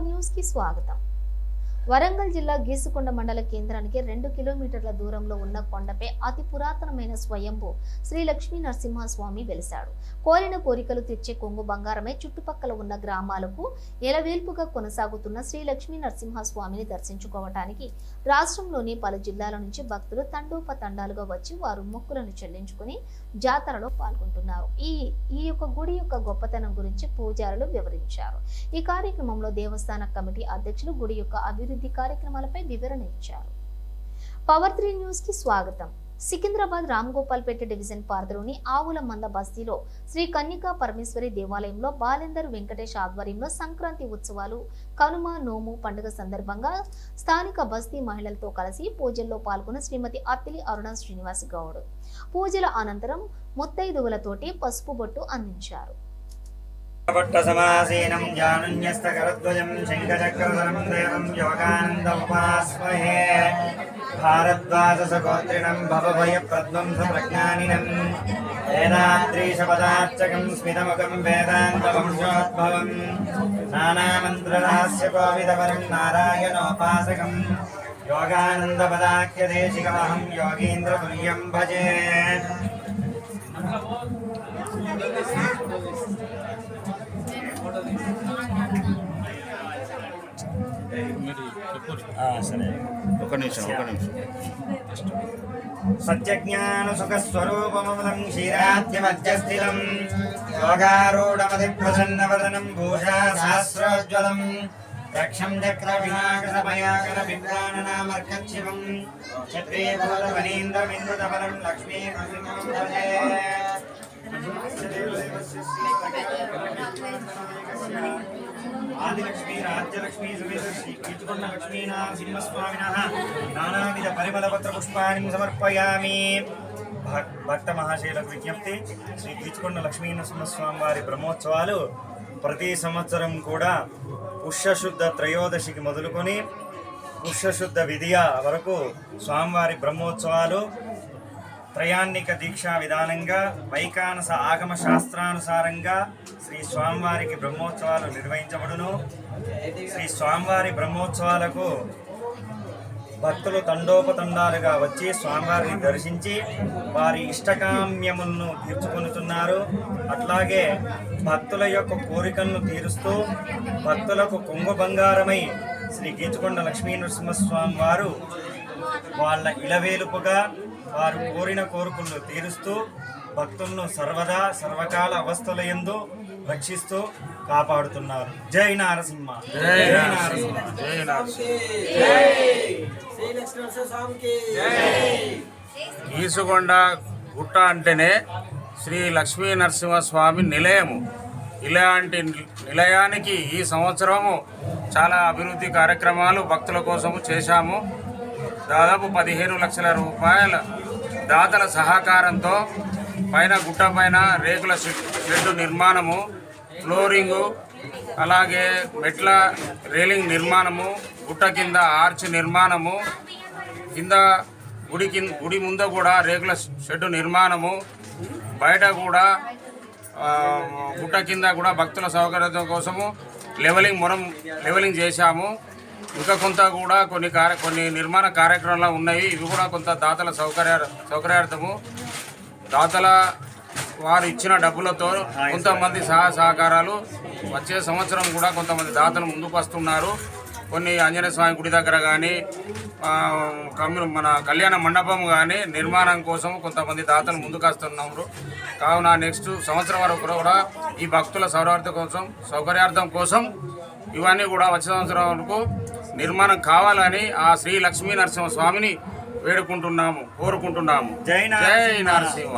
News की स्वागतम। వరంగల్ జిల్లా గీసుకొండ మండల కేంద్రానికి రెండు కిలోమీటర్ల దూరంలో ఉన్న కొండపై అతి పురాతనమైన స్వయంభూ శ్రీ లక్ష్మీ నరసింహస్వామి వెలిశాడు. కోరిన కోరికలు తెచ్చే కొంగు బంగారమే చుట్టుపక్కల ఉన్న గ్రామాలకు ఎలవేల్పుగా కొనసాగుతున్న శ్రీ లక్ష్మీ నరసింహస్వామిని దర్శించుకోవటానికి రాష్ట్రంలోని పలు జిల్లాల నుంచి భక్తులు తండోపతండాలుగా వచ్చి వారు మొక్కులను చెల్లించుకుని జాతరలో పాల్గొంటున్నారు. ఈ ఈ యొక్క గుడి యొక్క గొప్పతనం గురించి పూజారులు వివరించారు. ఈ కార్యక్రమంలో దేవస్థాన కమిటీ అధ్యక్షులు గుడి యొక్క అభివృద్ధి కార్యక్రమాలపై వివరణ ఇచ్చారు. పవర్ త్రీ న్యూస్కి స్వాగతం. సికింద్రాబాద్ రామ్ గోపాల్పేట డివిజన్ పార్దలోని ఆవుల మంద బస్తీలో శ్రీ కన్యకా పరమేశ్వరి దేవాలయంలో బాలేందర్ వెంకటేష్ ఆధ్వర్యంలో సంక్రాంతి ఉత్సవాలు కనుమ నోము పండుగ సందర్భంగా స్థానిక బస్తీ మహిళలతో కలిసి పూజల్లో పాల్గొన్న శ్రీమతి అత్తిలి అరుణ శ్రీనివాస్ గౌడ్. పూజల అనంతరం ముత్తైదువులతోటి పసుపు బొట్టు అందించారు. పట్టసమాసీనం జానున్యస్తకరద్వయం శంఖచక్రధరం దేవం యోగానందముపాస్మహే భారద్వాజసగోత్రిణం భవభయప్రద్వంస ప్రజ్ఞానినం వేదాద్రీశపదార్చకం స్మితముఖం వేదాంతవంశోద్భవం నానామంత్రరహస్య కోవిదవరం నారాయణోపాసకం యోగానందపదాఖ్యదేశికమహం యోగీంద్రతుల్యం భజే సరే. ఒక నిమిషం ఒక నిమిషం. సత్యజ్ఞాన సుఖ స్వరూపమమలం క్షీరాద్యమధ్యస్థితం. యోగారూఢమతి ప్రసన్న వదనం భూషా సహస్రోజ్వలం రక్షం చక్ర వినాకర భయాకర బింబాననామర్కశివం క్షత్రియభూత వనీంద్రమింద్రతపరం లక్ష్మీ ఆదిలక్ష్మీ రాజ్యలక్ష్మీ సువేదశ్రీ కీచుకొండ లక్ష్మీనారసింహస్వామిన నానావిధ పరిమళపత్ర పుష్పాన్ని సమర్పయామి. భక్- భక్త మహాశయులకు విజ్ఞప్తి శ్రీ కీర్తికొండ లక్ష్మీనరసింహస్వామి వారి బ్రహ్మోత్సవాలు ప్రతి సంవత్సరం కూడా పుష్యశుద్ధ త్రయోదశికి మొదలుకొని పుష్యశుద్ధ విధియ వరకు స్వామివారి బ్రహ్మోత్సవాలు త్రయాన్నిక దీక్షా విధానంగా వైకానస ఆగమ శాస్త్రానుసారంగా శ్రీ స్వామివారికి బ్రహ్మోత్సవాలు నిర్వహించబడును. శ్రీ స్వామివారి బ్రహ్మోత్సవాలకు భక్తులు తండోపతండాలుగా వచ్చి స్వామివారిని దర్శించి వారి ఇష్టకామ్యములను తీర్చుకొనుతున్నారు అట్లాగే భక్తుల యొక్క కోరికలను తీరుస్తూ భక్తులకు కొంగు బంగారమై శ్రీ గీచుకొండ లక్ష్మీ నరసింహస్వామి వారు వాళ్ళ ఇలవేలుపుగా వారు కోరిన కోరికలను తీరుస్తూ భక్తులను సర్వదా సర్వకాల అవస్థల యందు రక్షిస్తూ కాపాడుతున్నారు. జై నారసింహ. జై నారసింహ. జై నరసింహ. ఈసుకొండ గుట్ట అంటేనే శ్రీ లక్ష్మీ నరసింహస్వామి నిలయము. ఇలాంటి నిలయానికి ఈ సంవత్సరము చాలా అభివృద్ధి కార్యక్రమాలు భక్తుల కోసము చేశాము. దాదాపు పదిహేను లక్షల రూపాయల దాతల సహకారంతో పైన గుట్ట పైన రేకుల షెడ్ షెడ్డు నిర్మాణము ఫ్లోరింగు అలాగే మెట్ల రేలింగ్ నిర్మాణము గుట్ట కింద ఆర్చ్ నిర్మాణము కింద గుడి కింద గుడి ముందు కూడా రేకుల షెడ్డు నిర్మాణము బయట కూడా గుట్ట కింద కూడా భక్తుల సౌకర్యం కోసము లెవెలింగ్ మనం లెవెలింగ్ చేశాము. ఇంకా కొంత కూడా కొన్ని కార్య కొన్ని నిర్మాణ కార్యక్రమాలు ఉన్నాయి. ఇవి కూడా కొంత దాతల సౌకర్య సౌకర్యార్థము. దాతల వారు ఇచ్చిన డబ్బులతో కొంతమంది సహా సహకారాలు వచ్చే సంవత్సరం కూడా కొంతమంది దాతలు ముందుకు వస్తున్నారు. కొన్ని ఆంజనేయ స్వామి గుడి దగ్గర కానీ మన కళ్యాణ మండపం కానీ నిర్మాణం కోసం కొంతమంది దాతలు ముందుకు వస్తున్నారు. కావున నెక్స్ట్ సంవత్సరం వరకు కూడా ఈ భక్తుల సౌరార్థం కోసం సౌకర్యార్థం కోసం ఇవన్నీ కూడా వచ్చే సంవత్సరం వరకు నిర్మాణం కావాలని ఆ శ్రీ లక్ష్మీ నరసింహ స్వామిని వేడుకుంటున్నాము కోరుకుంటున్నాము జై జై నారసింహ. నరసింహ